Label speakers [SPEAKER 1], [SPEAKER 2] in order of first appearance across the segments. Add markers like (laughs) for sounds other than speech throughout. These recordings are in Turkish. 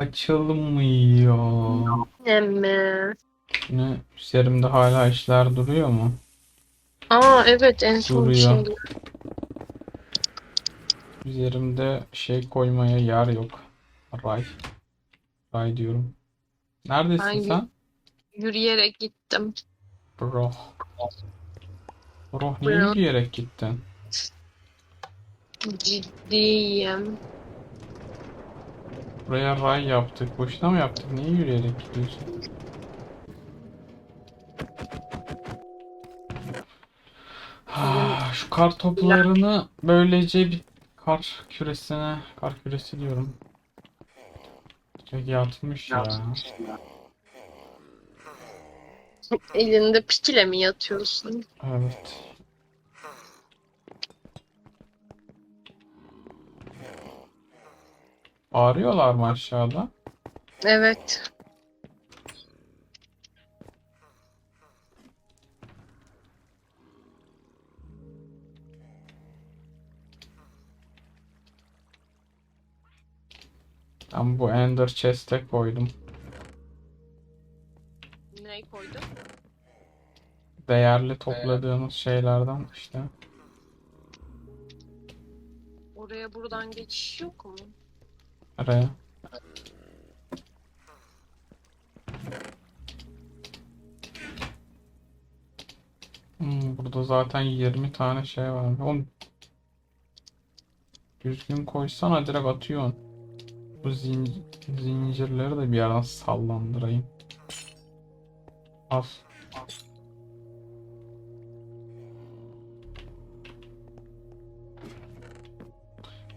[SPEAKER 1] Açılmıyor.
[SPEAKER 2] Emme.
[SPEAKER 1] Yine üzerimde hala işler duruyor mu?
[SPEAKER 2] Aa evet en son
[SPEAKER 1] Duruyor.
[SPEAKER 2] şey.
[SPEAKER 1] Üzerimde şey koymaya yer yok. Ray. Ray diyorum. Neredesin
[SPEAKER 2] Hangi-
[SPEAKER 1] sen?
[SPEAKER 2] Yürüyerek gittim.
[SPEAKER 1] Bro. Bro niye
[SPEAKER 2] Bro.
[SPEAKER 1] yürüyerek gittin?
[SPEAKER 2] Ciddiyim.
[SPEAKER 1] Buraya ray yaptık. Boşuna mı yaptık? Niye yürüyerek gidiyorsun? Şu kar toplarını böylece bir kar küresine, kar küresi diyorum. Çok yatmış ya.
[SPEAKER 2] Elinde pikile mi yatıyorsun?
[SPEAKER 1] Evet. Bağırıyorlar mı aşağıda?
[SPEAKER 2] Evet.
[SPEAKER 1] Ben bu Ender Chest'e koydum.
[SPEAKER 2] Ne koydun?
[SPEAKER 1] Değerli topladığımız şeylerden işte.
[SPEAKER 2] Oraya buradan geçiş yok mu?
[SPEAKER 1] Araya. Hmm, burada zaten 20 tane şey var. Oğlum, düzgün koysana direkt atıyorsun. Bu zin- zincirleri de bir yerden sallandırayım. Al.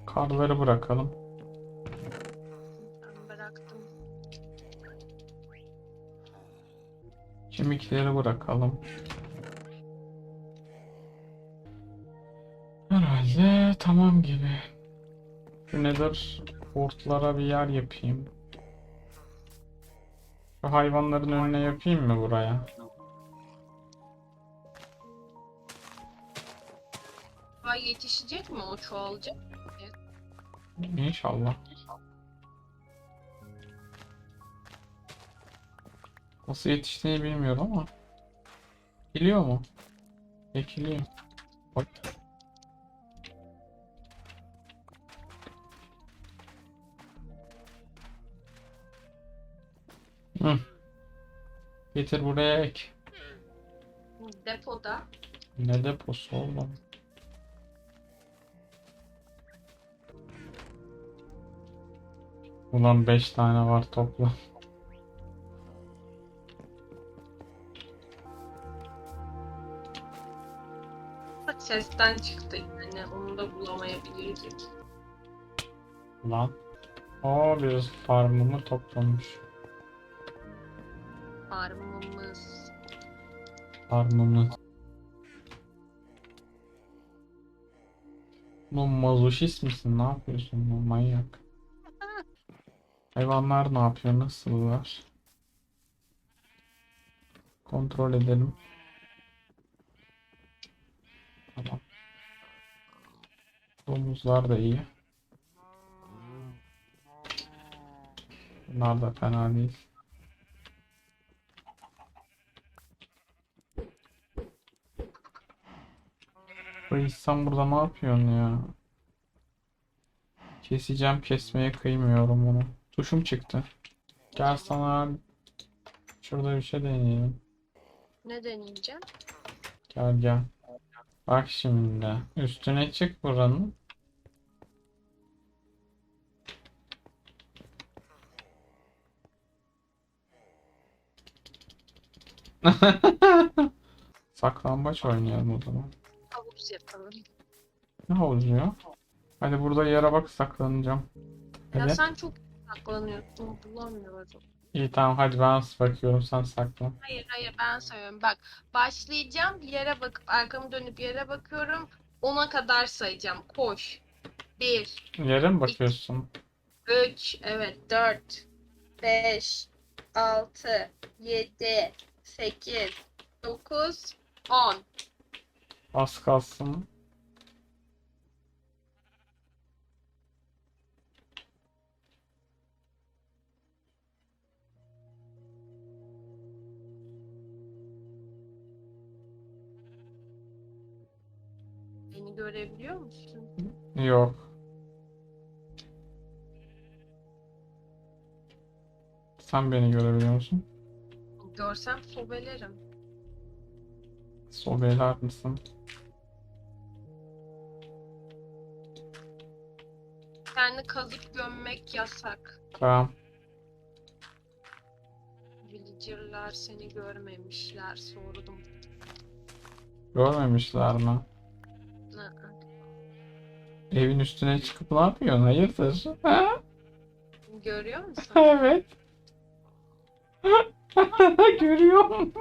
[SPEAKER 1] Karları bırakalım. Kemikleri bırakalım. Herhalde tamam gibi. Şu nedir? Hortlara bir yer yapayım. Şu hayvanların önüne yapayım mı buraya?
[SPEAKER 2] Ay yetişecek mi o çoğalacak?
[SPEAKER 1] İnşallah. Nasıl yetiştiğini bilmiyorum ama. Biliyor mu? Ekiliyor. Bak. Hı. Getir buraya ek.
[SPEAKER 2] Depoda.
[SPEAKER 1] Ne deposu oğlum? Ulan 5 tane var toplam.
[SPEAKER 2] Sesten çıktı yani onu da bulamayabilirdik.
[SPEAKER 1] Lan. Aa biraz farmımı toplamış.
[SPEAKER 2] Farmımız.
[SPEAKER 1] Farmımı. Lan mazoşist misin? Ne yapıyorsun lan manyak? Hayvanlar ne yapıyor? Nasıllar? Kontrol edelim. Domuzlar da iyi. Bunlar da fena değil. Reis sen burada ne yapıyorsun ya? Keseceğim kesmeye kıymıyorum bunu. Tuşum çıktı. Gel sana şurada bir şey deneyelim.
[SPEAKER 2] Ne deneyeceğim?
[SPEAKER 1] Gel gel. Bak şimdi. Üstüne çık buranın. (laughs) Saklambaç oynayalım o zaman.
[SPEAKER 2] Havuz yapalım.
[SPEAKER 1] Ne oluyor? Hadi burada yere bak saklanacağım.
[SPEAKER 2] Ya
[SPEAKER 1] Hadi.
[SPEAKER 2] sen çok saklanıyorsun bulamıyorum.
[SPEAKER 1] İyi tamam hadi ben bakıyorum sen saklan.
[SPEAKER 2] Hayır hayır ben söylüyorum. Bak başlayacağım bir yere bakıp arkamı dönüp yere bakıyorum. Ona kadar sayacağım. Koş. 1,
[SPEAKER 1] Yere mi bakıyorsun?
[SPEAKER 2] 3, evet 4, 5, 6, 7, 8, 9, 10.
[SPEAKER 1] Az kalsın.
[SPEAKER 2] Beni görebiliyor musun?
[SPEAKER 1] Yok. Sen beni görebiliyor musun?
[SPEAKER 2] Görsem sobelerim.
[SPEAKER 1] Sobeler misin?
[SPEAKER 2] Kendi kazıp gömmek yasak.
[SPEAKER 1] Tamam.
[SPEAKER 2] Villager'lar seni görmemişler sordum.
[SPEAKER 1] Görmemişler mi?
[SPEAKER 2] Hı.
[SPEAKER 1] Evin üstüne çıkıp ne yapıyorsun? Hayırdır? Ha?
[SPEAKER 2] Görüyor musun? (laughs)
[SPEAKER 1] Evet. (laughs) (laughs) Görüyorum.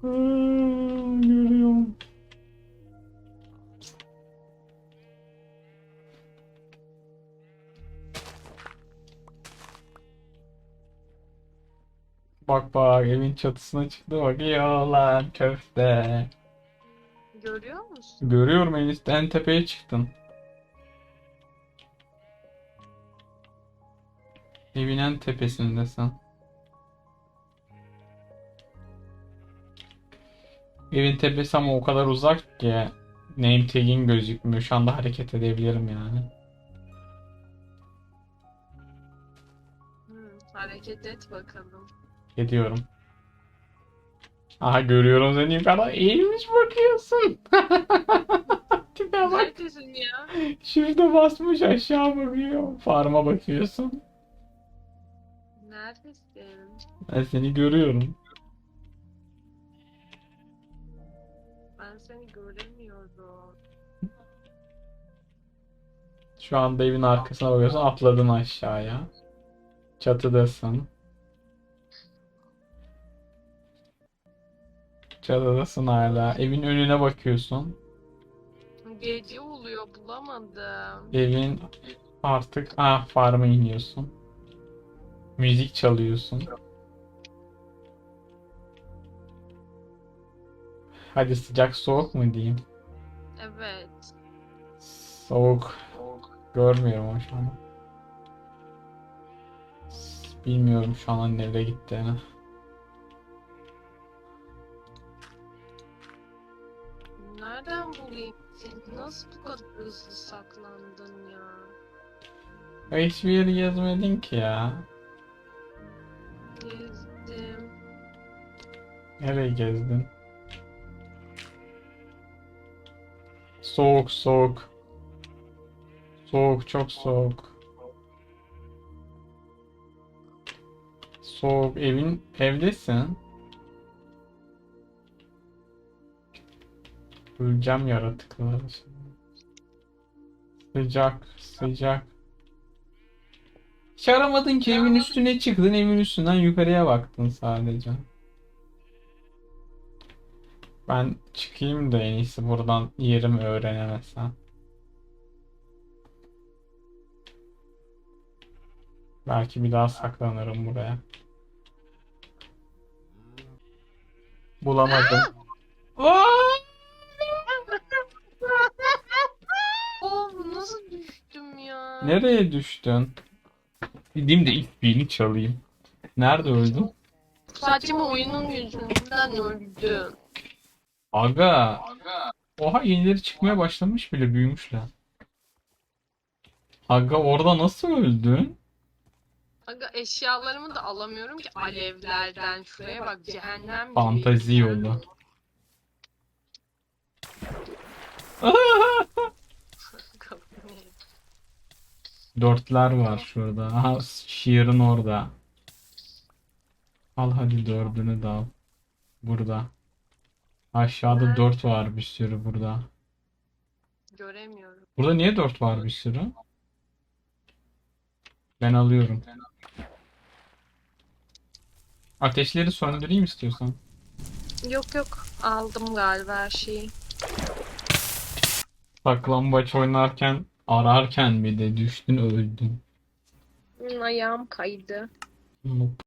[SPEAKER 1] Hmm, (laughs) Görüyorum. Bak bak evin çatısına çıktı bakıyor lan köfte.
[SPEAKER 2] Görüyor musun?
[SPEAKER 1] Görüyorum en üst- en tepeye çıktın. Evin en tepesindesin. Evin tepesi ama o kadar uzak ki name tag'in gözükmüyor. Şu anda hareket edebilirim yani.
[SPEAKER 2] Hı, hareket et bakalım.
[SPEAKER 1] Ediyorum. Aha görüyorum seni yukarıda eğilmiş bakıyorsun. (laughs) Tipe bak.
[SPEAKER 2] Neredesin ya?
[SPEAKER 1] Şurada basmış aşağı bakıyor. Farma bakıyorsun.
[SPEAKER 2] Neredesin?
[SPEAKER 1] Ben seni görüyorum.
[SPEAKER 2] Ben seni göremiyorum.
[SPEAKER 1] Şu anda evin arkasına bakıyorsun atladın aşağıya. Çatıdasın. Çatıdasın hala. Evin önüne bakıyorsun.
[SPEAKER 2] Gece oluyor bulamadım.
[SPEAKER 1] Evin artık ah farma iniyorsun. Müzik çalıyorsun. Hadi sıcak soğuk mu diyeyim?
[SPEAKER 2] Evet.
[SPEAKER 1] Soğuk. Görmüyorum ama şu an. Bilmiyorum şu an nereye gittiğini.
[SPEAKER 2] Nereden bulayım seni? Nasıl bu kadar hızlı saklandın ya?
[SPEAKER 1] Ya Hiçbir yeri gezmedin ki ya.
[SPEAKER 2] Gezdim.
[SPEAKER 1] Nereye gezdin? Soğuk soğuk. Soğuk çok soğuk. Soğuk evin evdesin. Öleceğim yaratıkları. Sıcak sıcak. Hiç aramadın ki evin üstüne çıktın evin üstünden yukarıya baktın sadece. Ben çıkayım da en iyisi buradan yerimi öğrenemezsem. Belki bir daha saklanırım buraya. Bulamadım.
[SPEAKER 2] Oğlum nasıl düştüm ya?
[SPEAKER 1] Nereye düştün? Gideyim de ilk birini çalayım. Nerede öldün?
[SPEAKER 2] Sadece oyunun yüzünden öldüm.
[SPEAKER 1] Aga. Oha yenileri çıkmaya başlamış bile büyümüşler. Aga orada nasıl öldün?
[SPEAKER 2] Aga eşyalarımı da alamıyorum ki alevlerden. Şuraya bak cehennem gibi.
[SPEAKER 1] Fantazi yolu. (laughs) Dörtler var şurada. Aha şiirin orada. Al hadi dördünü de al. Burada. Aşağıda dört var bir sürü burada.
[SPEAKER 2] Göremiyorum.
[SPEAKER 1] Burada niye dört var bir sürü? Ben alıyorum. Ateşleri söndüreyim istiyorsan.
[SPEAKER 2] Yok yok aldım galiba her şeyi.
[SPEAKER 1] Saklambaç oynarken ararken bir de düştün öldün.
[SPEAKER 2] Ayağım kaydı.
[SPEAKER 1] Noob.